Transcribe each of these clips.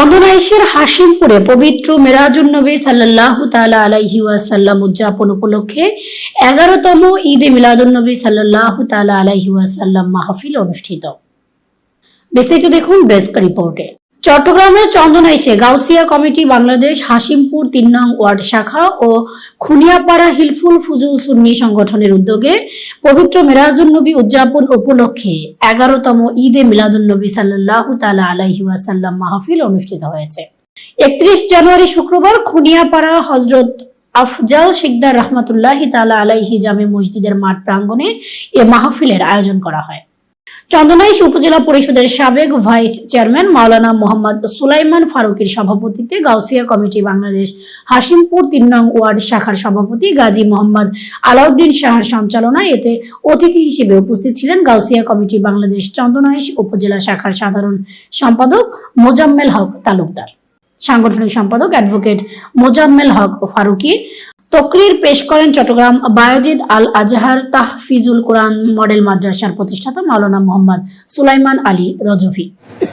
চন্দনাইশের হাসিমপুরে পবিত্র মেরাজুন নবী সাল্লাহ তালা আলাইহি ওয়াসাল্লাম উদযাপন উপলক্ষে এগারোতম ঈদে মিলাদুন নবী সাল্লাহ তালা আলাইহি ওয়াসাল্লাম মাহফিল অনুষ্ঠিত। বিস্তারিত দেখুন বেস্ক রিপোর্টে। চট্টগ্রামের চন্দনাইশে গাউসিয়া কমিটি বাংলাদেশ হাসিমপুর তিন নং ওয়ার্ড শাখা ও খুনিয়াপাড়া হিলফুল ফুজুল সুন্নি সংগঠনের উদ্যোগে পবিত্র মেরাজুন নবী উদযাপন উপলক্ষে এগারোতম ঈদে মিলাদুন নবী সাল্লাহ তালা আলাইহি ওয়াসাল্লাম মাহফিল অনুষ্ঠিত হয়েছে। একত্রিশ জানুয়ারি শুক্রবার খুনিয়াপাড়া হজরত আফজাল শিকদার রহমতুল্লাহ তালা আলাইহি জামে মসজিদের মাঠ প্রাঙ্গণে এ মাহফিলের আয়োজন করা হয়। চন্দনাইশ উপজেলা পরিষদের সাবেক ভাইস চেয়ারম্যান মাওলানা মোহাম্মদ সুলাইমান ফারুকের সভাপতিত্বে গাউসিয়া কমিটি বাংলাদেশ হাসিমপুর তিন নং ওয়ার্ড শাখার সভাপতি গাজী মোহাম্মদ আলাউদ্দিন শাহর সঞ্চালনায় এতে অতিথি হিসেবে উপস্থিত ছিলেন গাউসিয়া কমিটি বাংলাদেশ চন্দনাইশ উপজেলা শাখার সাধারণ সম্পাদক মোজাম্মেল হক তালুকদার। সাংগঠনিক সম্পাদক অ্যাডভোকেট মোজাম্মেল হক ফারুকি তকরির পেশ করেন চট্টগ্রাম বায়োজিদ আল আজহার তাহফিজুল কোরআন মডেল মাদ্রাসার প্রতিষ্ঠাতা মাওলানা মোহাম্মদ সুলাইমান আলী রজফি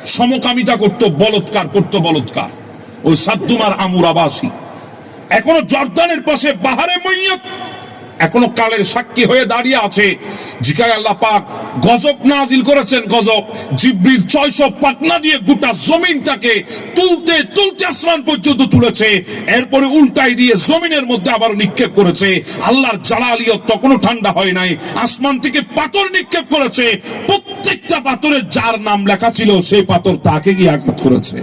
সমকামিতা করত, বলৎকার করত, বলৎকার। ওই সাদ্দুমার আমুর আবাসী এখনও জর্দানের পাশে বাহারে মৈয়ত এখনও কালের সাক্ষী হয়ে দাঁড়িয়ে আছে। জিকার আল্লাহ পাক গজব নাজিল করেছেন, গজব। জিব্রির ছয়শো পাটনা দিয়ে গোটা জমিনটাকে তুলতে তুলতে আসমান পর্যন্ত তুলেছে। এরপরে উল্টাই দিয়ে জমিনের মধ্যে আবার নিক্ষেপ করেছে। আল্লাহর জালালিয়ত তখনও ঠান্ডা হয় নাই। আসমান থেকে পাথর নিক্ষেপ করেছে। প্রত্যেকটা পাথরে যার নাম লেখা ছিল, সেই পাথর তাকে গিয়ে আঘাত করেছে।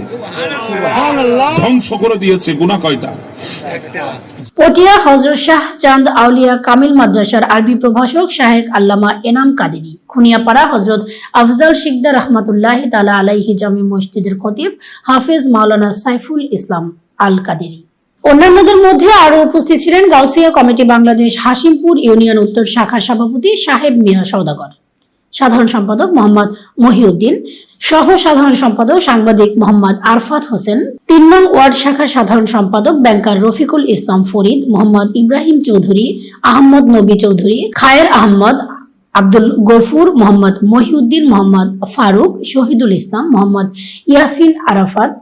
ধ্বংস করে দিয়েছে গুণা কয়টা? পটিয়া হজরত শাহ চাঁদ আউলিয়া কামিল মাদ্রাসার আরবি প্রভাষক শাহেক আল্লামা এনাম কাদেরি। খুনিয়াপাড়া হজরত আফজাল শিকদার রহমাতুল্লাহ তালা আলাইহি জামি মসজিদের খতিব হাফেজ মাওলানা সাইফুল ইসলাম আল কাদেরি। অন্যান্যদের মধ্যে আরও উপস্থিত ছিলেন গাউসিয়া কমিটি বাংলাদেশ হাসিমপুর ইউনিয়ন উত্তর শাখার সভাপতি সাহেব মিয়া সওদাগর। সাধারণ সম্পাদক মোহাম্মদ মহিউদ্দিন সহ সাধারণ সম্পাদক সাংবাদিক মোহাম্মদ আরফাত হোসেন। তিন নং ওয়ার্ড শাখার সাধারণ সম্পাদক ব্যাংকার রফিকুল ইসলাম ফরিদ, মোহাম্মদ ইব্রাহিম চৌধুরী, আহমদ নবী চৌধুরী, খায়ের আহমদ আব্দুল গফুর, মোহাম্মদ মহিউদ্দিন, মোহাম্মদ ফারুক, শহীদুল ইসলাম, মোহাম্মদ ইয়াসিন আরাফাত,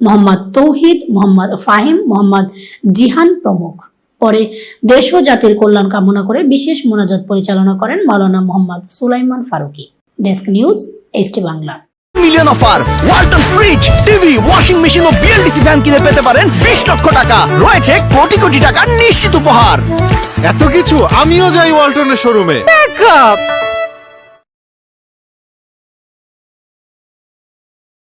মোহাম্মদ তৌহিদ, মোহাম্মদ ফাহিম, মোহাম্মদ জিহান প্রমুখ। পরে দেশ ও জাতির কল্যাণ কামনা করে বিশেষ মোনাজাত পরিচালনা করেন Maulana Mohammad Sulaiman Faruqi. Desk news ST Bangla. Million offer Walton fridge TV washing machine ও বিএলডিসি ফ্যান কিনে পেতে পারেন বিশ লক্ষ টাকা। রয়েছে কোটি কোটি টাকা নিশ্চিত উপহার। এত কিছু আমিও যাই ওয়ালটনের শোরুমে। ব্যাকআপ